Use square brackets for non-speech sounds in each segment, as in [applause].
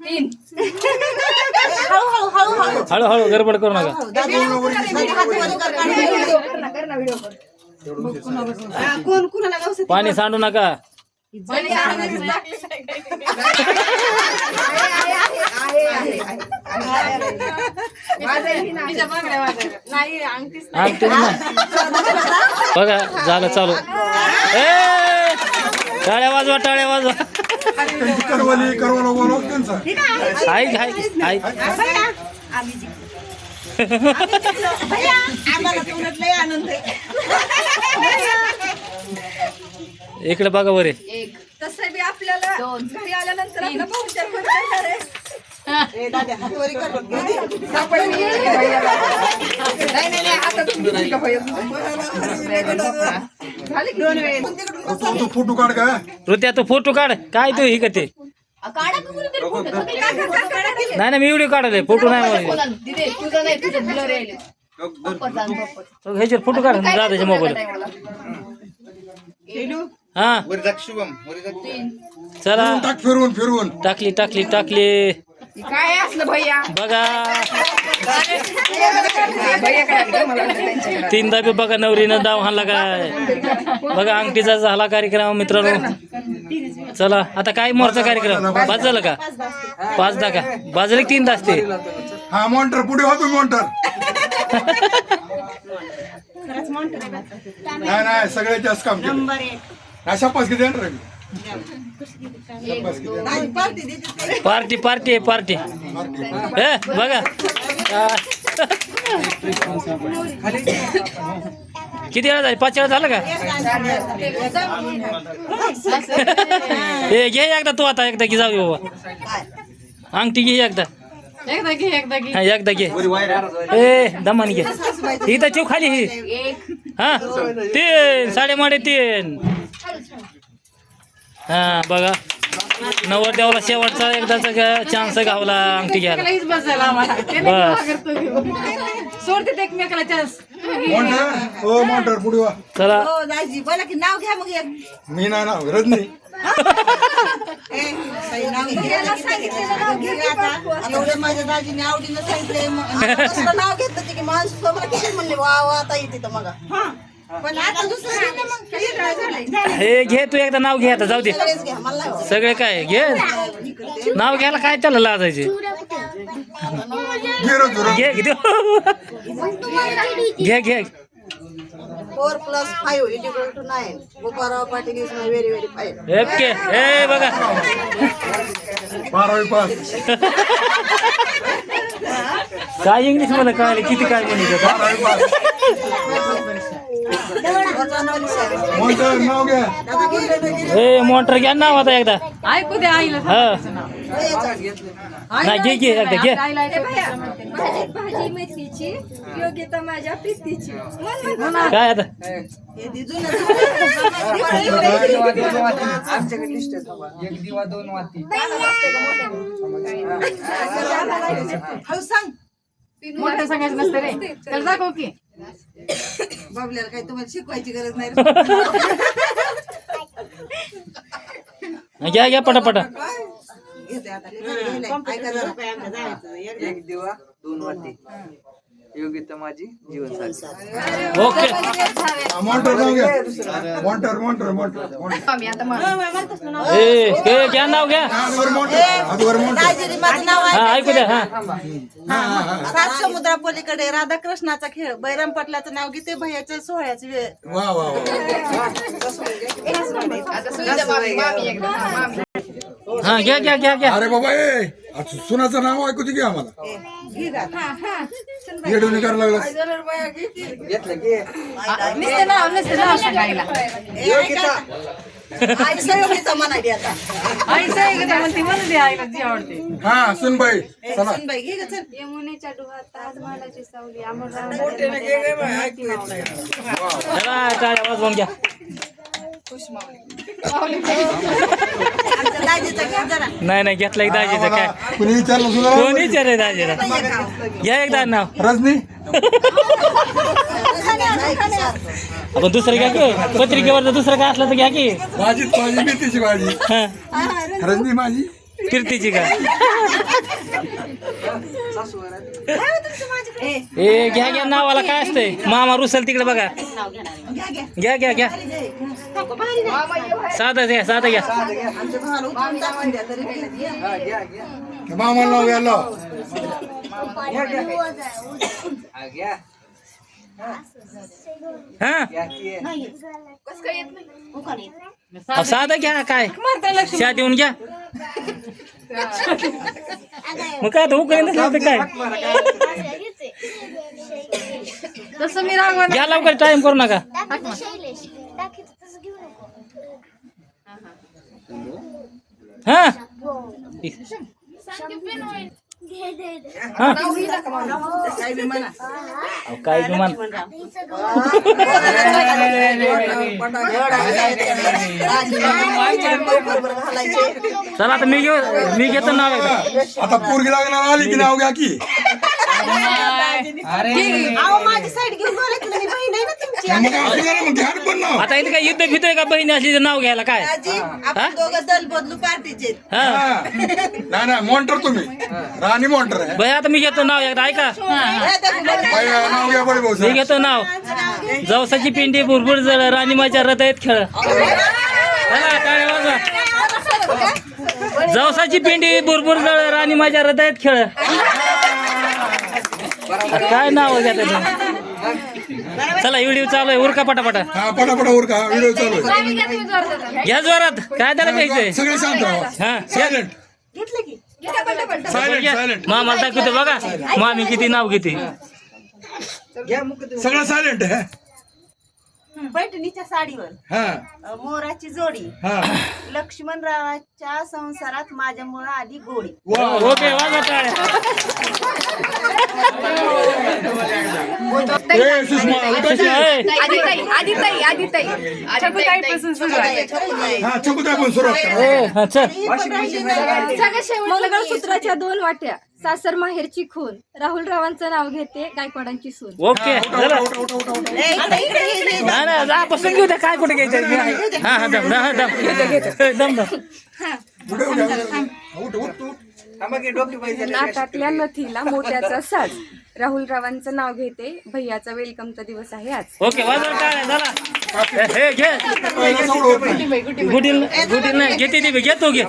तीन हळूहळू हळूहळू हळूहळू गडबड करू नका कोण कुणाला गावस पाणी सांडू नका. नाही. बघा झालं चालू ए टाळ्या वाजवा टाळ्या वाजवा करवली करवला बोलव त्यांचा. ऐक ऐक ऐक आम्हाला तुमच्यात लय आनंद आहे. इकडे बघा बरे. एक. तसं बी आपल्याला घरी आल्यानंतर आपलं पाहुणचार कोण करणार आहे. ए, दादा, हातवरी कर बघ. दोन वेळेस. तू फोटो काढ का? ऋत्या तू फोटो काढ. काय तू ही ते नाही ना मी व्हिडिओ काढले फोटो नाही मला. तो ह्याच्यावर फोटो काढ दादाच्या मोबाईल हा. शुभम. चला. टाक फिरवून फिरवून. टाकली टाकली टाकली. काय असलं भैया? बघा. तीन दाबे बघा नवरीनं डाव हाणला काय. बघा अंगठीचा झाला कार्यक्रम मित्रांनो. चला आता काय मोरचा कार्यक्रम? पाच झालं का? पाच दा का बाजले तीन दास ते हा मॉन्टर पुढे होतो मॉन्टर नाही नाही सगळे जास्त काम. अशा पास किती पार्टी. पार्टी पार्टी आहे पार्टी. हे बघा. किती वेळा झाली? पाच वेळा झालं का? हे घे एकदा तू आता एकदा घे जाऊ बाबा. अंगठी घे एकदा. एकदा घे हा ए दमान घे. इथं ठेव खाली ही. हा तीन साडेमाडे तीन. हा बघा. नवरदेवाला शेवटचा एकदाचा चान्स गावला अंगठी घ्यायला. बस. मॉन्टर हो मॉन्टर पुढे वा. चला. हो दाजी बोला की नाव घ्या मग. मी नाही ना गरज नाही. नाव नाव आता. माझ्या दाजीने आवडीनं सांगितले नाव घेतलं की माणसं म्हणले वा वा ताई तिथं मग. पण आता दुसरं घे ना मग. किती वेळा झालंय? हे घे तू एकदा नाव घे आता जाऊ दे. सगळेच घ्या मला नाही आवडत. सगळे काय घे. नाव घ्यायला काय त्याला लाजायचे? घे घे घे. घे four plus five is equal to nine Goparao Patil is my very very five okay ए बघा. बारावी पास. काय इंग्लिशमध्ये कळाले किती काय म्हणत होता? बारावी पास. [laughs] मॉन्टर नाव घ्या ए मोटर घ्या नाव आता एकदा. ऐकू द्या आईला हा. नाही घे घे एकदा घे. आईला ऐकू द्या. भाजी भाजी मेथीची योग्यता माझ्या प्रीतीची. काय आता? मोठं सांगायचं नसतं रे. त्याला दाखव की. बाबल्याला काही तुम्हाला शिकवायची गरज नाही. घ्या घ्या पटापटा घेते आता. गेलंय. ऐका जरा. एक दिवा दोन वाती योग्यता माझी जीवनसाथी ओके. घ्या. घ्या. नाव घ्या ऐकू द्या हा. सात समुद्रापलीकडे राधाकृष्णाचा खेळ बैराम पाटलाचं नाव गीते भैयाच्या सोहळ्याची वेळ. हा, मामी हा घ्या घ्या घ्या घ्या. अरे बाबा ए सुनाचं नाव ऐकू दे की आम्हाला. घे गा. येडवणी करायला लागला घेतलं की नुसते नाव नुसते नाव सांगायला ए, ऐका. आई सहयोगीचा म्हणाली आता आई सांगितलं म्हणते म्हणून दे आईला जी आवडते हा सुनबाई ए, चला सुनबाई घे ग चल यमुनेच्या डोहात ताजमहालाची सावली अमर चला टाळ्या वाजवून घ्या घे जरा नाही नाही घेतलं एक दाजीचं काय? कुणी विचारलं सुद्धा कोण विचारे दाजीला? घ्या एकदा नाव. रजनी? आपण दुसरं घ्या की? पत्रिकेवर जर दुसरं काय असलं तर घ्या की. भाजीत माझी मेथीची भाजी हा. रजनी. माझी? कीर्तीची का. ए घ्या घ्या नावाला काय असतंय? मामा रुसल तिकडे बघा. घ्या घ्या घ्या. साधं घ्या साधं घ्या. आमच्या भावाला उचलून टाकून द्या तरी बी. हा, घ्या घ्या मामाला नाव घ्या लाव. घ्या घ्या हा, घ्या हा घ्या की आहे. अहो, साधं घ्या काय. चहा देऊन घ्या. मग काय आता उकळी नसलं तर काय? तसं मी रागवणार घ्या लवकर टाइम करू नका. हा. हा काय काय घालायचे चला आता मी घेऊ मी घेतो नाव एकदा. आता पोरगी लागणार आली की नाव घ्या की अहो माझी साईड घेऊन बोला की मी बहीण आहे ना तुमची मग असं करा मग घ्या ना पण नाव आता इथे काय युद्ध आहे का बहिणी असली तर नाव घ्यायला काय? आजी आपण दोघं दल बदलू पार्टीचे. हा. हा. नाही नाही मॉन्टर तुम्ही. राणी मॉन्टर आहे. आता मी घेतो नाव एकदा ऐका. बाई, नाव घ्या बडे भाऊ मी घेतो नाव. जवसाची पिंडी भुरभुर जळ राणी माझ्या रथ आहेत खेळ. चला, टाळ्या वाजवा. जवसाची पिंडी भुरभुर जळ राणी माझ्या रथ आहेत खेळ काय नाव घ्या त्याचं? चला व्हिडिओ चालू आहे उरका पटापटा हा पटापटा उर का व्हिडिओ चालू आहे घ्या जोरात काय त्याला घ्यायचंय सगळे शांत राहा हा सायलेंट सायलेंट सायलेंट मामाला दाखवते बघा मामी किती नाव घेते सगळं सायलेंट आहे पैठणीच्या साडीवर हा मोराची जोडी हा लक्ष्मणरावाच्या संसारात माझ्यामुळे आली गोडी वा ओके मंगळसूत्राच्या दोन वाट्या सासर माहेरची खून राहुल रावांचं नाव घेते गायकवाडांची सून ओके चला नाही नाही जा बसून घेऊ द्या काय कुठे घ्यायचं नाकातल्या नथीला मोत्याचा साज. राहुल रावांचं नाव घेते. भैयाचा वेलकमचा दिवस आहे आज. ओके वाजव टाळ्या हे घे नाही. गुटील गुटील नाही घेते ती घेतो घे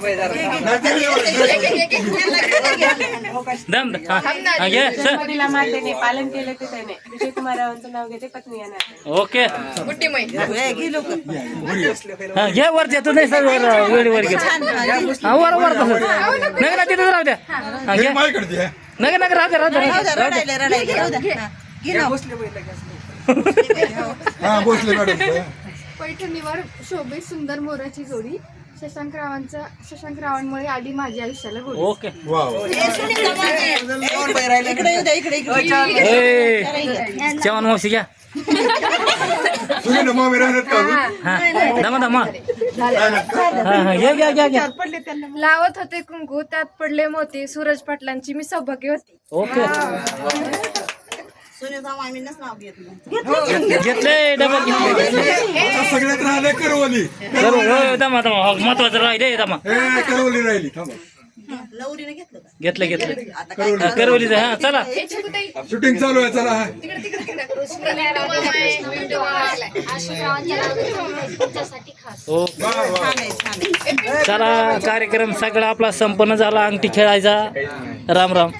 दम. हा हा, घे पालन केलं ते त्याने विजय कुमार रावांचं नाव घेते पत्नी ओके घे हा घे वर देतो नाही सर वर वेळेवर घे हा वर वर तसं नका ना तिथं राहू द्या हा घे हे. नका नका राहू द्या राहू द्या राहू द्या, हा, बसले मॅडम. पैठणीवर शोभित सुंदर मोराची जोडी. शशांक रावांचा शशांक रावांमुळे आली माझ्या आयुष्याला गोडी. ओके. वा वा. इकडे येऊ द्या इकडे इकडे ए जेवण मावशी घ्या. तुझे ना मामी राहण्यात का अजून? हा. दमा दमा. हा हा घ्या घ्या घ्या घ्या. लावत होते कुंकू त्यात पडले मोती. सूरज पाटलांची मी सौभाग्य होती. ओके. सुनीता मामींनाच नाव घेतलं. घेतले? डबल घेतले. आता सगळ्यात राहिले करवली. करू हो, दमा दमा हो, महत्वाचं राहिले दमा करवली राहिली थांबा. घेतलं का? घेतलं घेतलं. हा, करवलीचं हा चला. शूटिंग चालू आहे चला. हो वा वा छान आहे छान आहे चला कार्यक्रम सगळा आपला संपन्न झाला. अंगठी खेळायचा. राम राम.